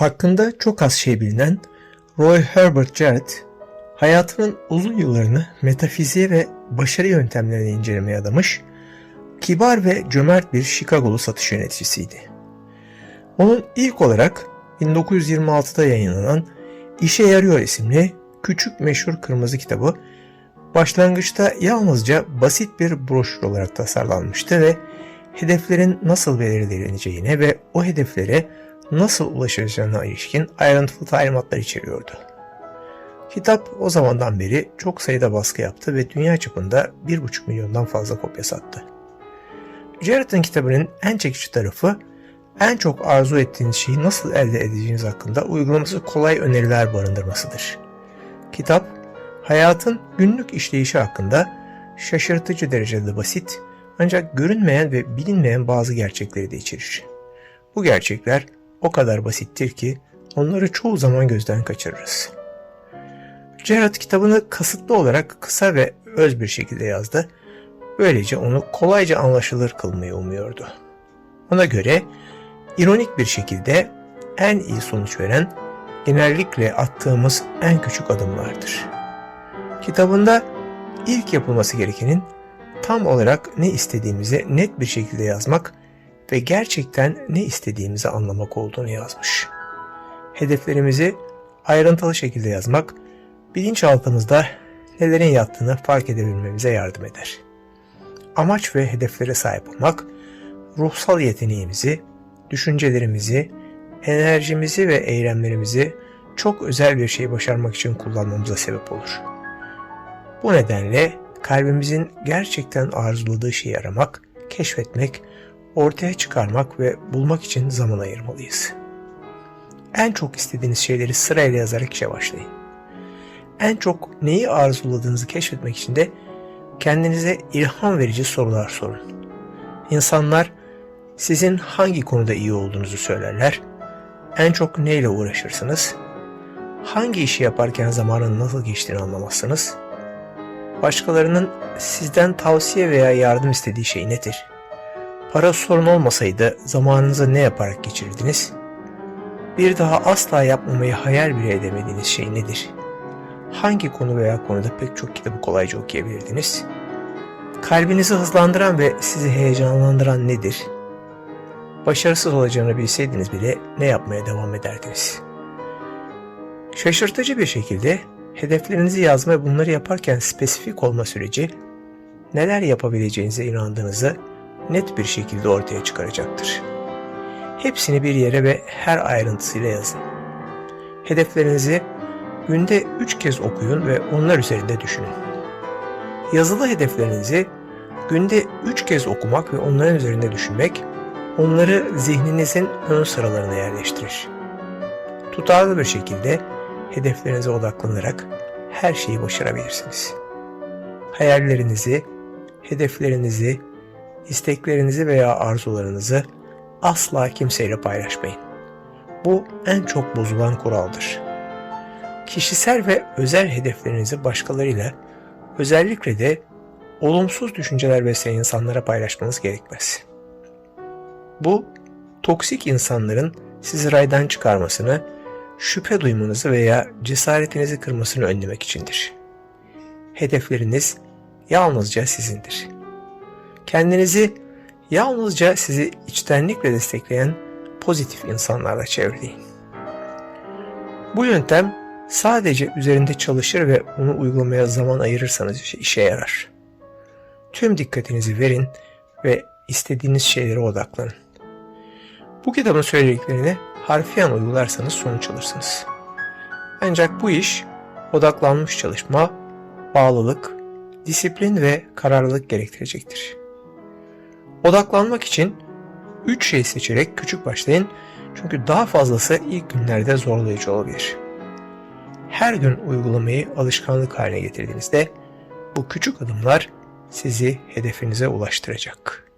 Hakkında çok az şey bilinen Roy Herbert Jarrett, hayatının uzun yıllarını metafiziğe ve başarı yöntemlerine incelemeye adamış, kibar ve cömert bir Chicago'lu satış yöneticisiydi. Onun ilk olarak 1926'da yayınlanan İşe Yarıyor isimli küçük meşhur kırmızı kitabı başlangıçta yalnızca basit bir broşür olarak tasarlanmıştı ve hedeflerin nasıl belirleneceğine ve o hedeflere nasıl ulaşılacağına ilişkin ayrıntılı talimatlar içeriyordu. Kitap o zamandan beri çok sayıda baskı yaptı ve dünya çapında 1,5 milyondan fazla kopya sattı. Jarrett'ın kitabının en çekici tarafı en çok arzu ettiğiniz şeyi nasıl elde edeceğiniz hakkında uygulaması kolay öneriler barındırmasıdır. Kitap, hayatın günlük işleyişi hakkında şaşırtıcı derecede basit ancak görünmeyen ve bilinmeyen bazı gerçekleri de içerir. Bu gerçekler o kadar basittir ki onları çoğu zaman gözden kaçırırız. Gerard kitabını kasıtlı olarak kısa ve öz bir şekilde yazdı. Böylece onu kolayca anlaşılır kılmayı umuyordu. Ona göre ironik bir şekilde en iyi sonuç veren genellikle attığımız en küçük adımlardır. Kitabında ilk yapılması gerekenin tam olarak ne istediğimizi net bir şekilde yazmak ve gerçekten ne istediğimizi anlamak olduğunu yazmış. Hedeflerimizi ayrıntılı şekilde yazmak, bilinçaltımızda nelerin yattığını fark edebilmemize yardım eder. Amaç ve hedeflere sahip olmak, ruhsal yeteneğimizi, düşüncelerimizi, enerjimizi ve eylemlerimizi çok özel bir şey başarmak için kullanmamıza sebep olur. Bu nedenle kalbimizin gerçekten arzuladığı şeyi aramak, keşfetmek, ortaya çıkarmak ve bulmak için zaman ayırmalıyız. En çok istediğiniz şeyleri sırayla yazarak işe başlayın. En çok neyi arzuladığınızı keşfetmek için de kendinize ilham verici sorular sorun. İnsanlar sizin hangi konuda iyi olduğunuzu söylerler, en çok neyle uğraşırsınız, hangi işi yaparken zamanın nasıl geçtiğini anlamazsınız, başkalarının sizden tavsiye veya yardım istediği şey nedir? Para sorun olmasaydı zamanınızı ne yaparak geçirirdiniz? Bir daha asla yapmamayı hayal bile edemediğiniz şey nedir? Hangi konu veya konuda pek çok kitabı kolayca okuyabilirdiniz? Kalbinizi hızlandıran ve sizi heyecanlandıran nedir? Başarısız olacağını bilseydiniz bile ne yapmaya devam ederdiniz? Şaşırtıcı bir şekilde hedeflerinizi yazma ve bunları yaparken spesifik olma süreci neler yapabileceğinize inandığınızı net bir şekilde ortaya çıkaracaktır. Hepsini bir yere ve her ayrıntısıyla yazın. Hedeflerinizi günde 3 kez okuyun ve onlar üzerinde düşünün. Yazılı hedeflerinizi günde 3 kez okumak ve onların üzerinde düşünmek, onları zihninizin ön sıralarına yerleştirir. Tutarlı bir şekilde hedeflerinize odaklanarak her şeyi başarabilirsiniz. Hayallerinizi, hedeflerinizi, isteklerinizi veya arzularınızı asla kimseyle paylaşmayın. Bu en çok bozulan kuraldır. Kişisel ve özel hedeflerinizi başkalarıyla, özellikle de olumsuz düşünceler besleyen insanlara paylaşmanız gerekmez. Bu, toksik insanların sizi raydan çıkarmasını, şüphe duymanızı veya cesaretinizi kırmasını önlemek içindir. Hedefleriniz yalnızca sizindir. Kendinizi yalnızca sizi içtenlikle destekleyen pozitif insanlarla çevreleyin. Bu yöntem sadece üzerinde çalışır ve onu uygulamaya zaman ayırırsanız işe yarar. Tüm dikkatinizi verin ve istediğiniz şeylere odaklanın. Bu kitabın söylediklerini harfiyen uygularsanız sonuç alırsınız. Ancak bu iş odaklanmış çalışma, bağlılık, disiplin ve kararlılık gerektirecektir. Odaklanmak için 3 şey seçerek küçük başlayın çünkü daha fazlası ilk günlerde zorlayıcı olabilir. Her gün uygulamayı alışkanlık haline getirdiğinizde bu küçük adımlar sizi hedefinize ulaştıracak.